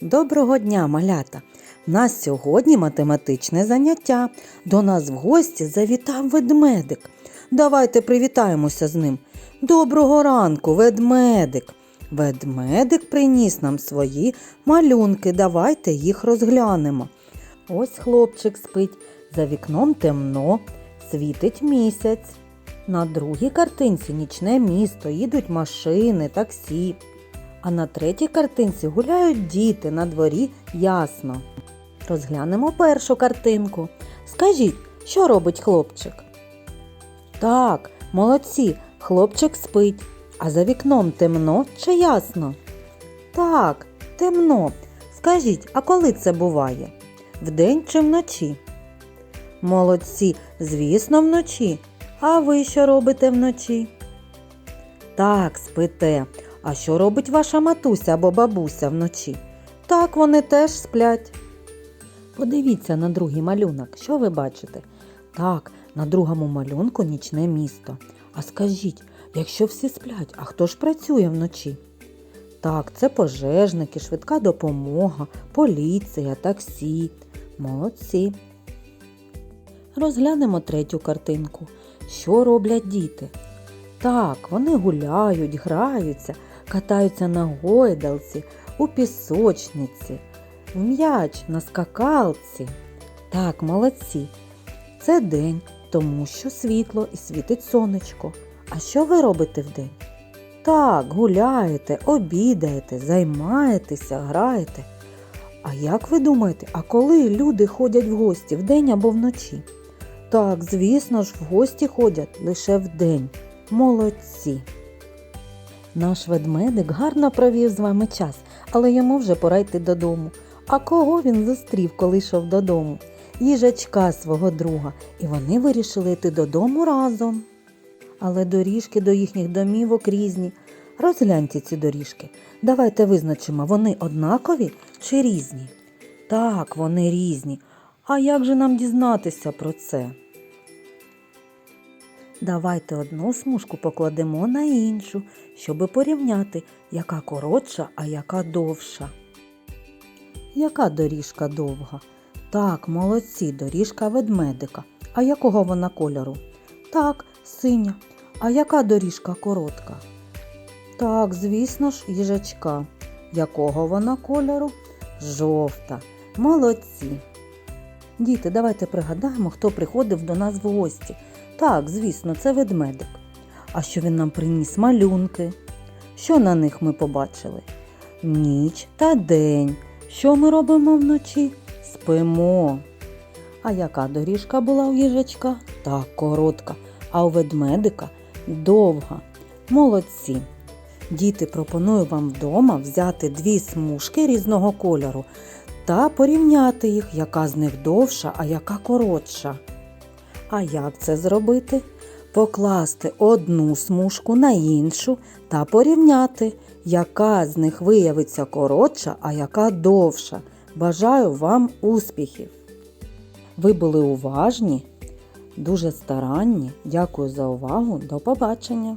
Доброго дня, малята! У нас сьогодні математичне заняття. До нас в гості завітав ведмедик. Давайте привітаємося з ним. Доброго ранку, ведмедик. Ведмедик приніс нам свої малюнки. Давайте їх розглянемо. Ось хлопчик спить, за вікном темно, світить місяць. На другій картинці нічне місто, їдуть машини, таксі. А на третій картинці гуляють діти на дворі ясно. Розглянемо першу картинку. Скажіть, що робить хлопчик? Так, молодці, хлопчик спить. А за вікном темно чи ясно? Так, темно. Скажіть, а коли це буває? Вдень чи вночі? Молодці, звісно, вночі. А ви що робите вночі? Так, спите. А що робить ваша матуся або бабуся вночі? Так, вони теж сплять. Подивіться на другий малюнок. Що ви бачите? Так, на другому малюнку нічне місто. А скажіть, якщо всі сплять, а хто ж працює вночі? Так, це пожежники, швидка допомога, поліція, таксі. Молодці. Розглянемо третю картинку. Що роблять діти? Так, вони гуляють, граються, катаються на гойдалці, у пісочниці, в м'яч на скакалці. Так, молодці. Це день, тому що світло і світить сонечко. А що ви робите вдень? Так, гуляєте, обідаєте, займаєтеся, граєте. А як ви думаєте, а коли люди ходять в гості вдень або вночі? Так, звісно ж, в гості ходять лише вдень. Молодці. Наш ведмедик гарно провів з вами час, але йому вже пора йти додому. А кого він зустрів, коли йшов додому? Їжачка свого друга, і вони вирішили йти додому разом. Але доріжки до їхніх домівок різні. Розгляньте ці доріжки. Давайте визначимо, вони однакові чи різні? Так, вони різні. А як же нам дізнатися про це? Давайте одну смужку покладемо на іншу, щоби порівняти, яка коротша, а яка довша. Яка доріжка довга? Так, молодці, доріжка ведмедика. А якого вона кольору? Так, синя. А яка доріжка коротка? Так, звісно ж, їжачка. Якого вона кольору? Жовта. Молодці. Діти, давайте пригадаємо, хто приходив до нас в гості. Так, звісно, це ведмедик. А що він нам приніс малюнки? Що на них ми побачили? Ніч та день. Що ми робимо вночі? Спимо. А яка доріжка була у їжачка? Так, коротка, а у ведмедика довга. Молодці. Діти, пропоную вам вдома взяти дві смужки різного кольору та порівняти їх, яка з них довша, а яка коротша. А як це зробити? Покласти одну смужку на іншу та порівняти, яка з них виявиться коротша, а яка довша. Бажаю вам успіхів! Ви були уважні, дуже старанні. Дякую за увагу. До побачення!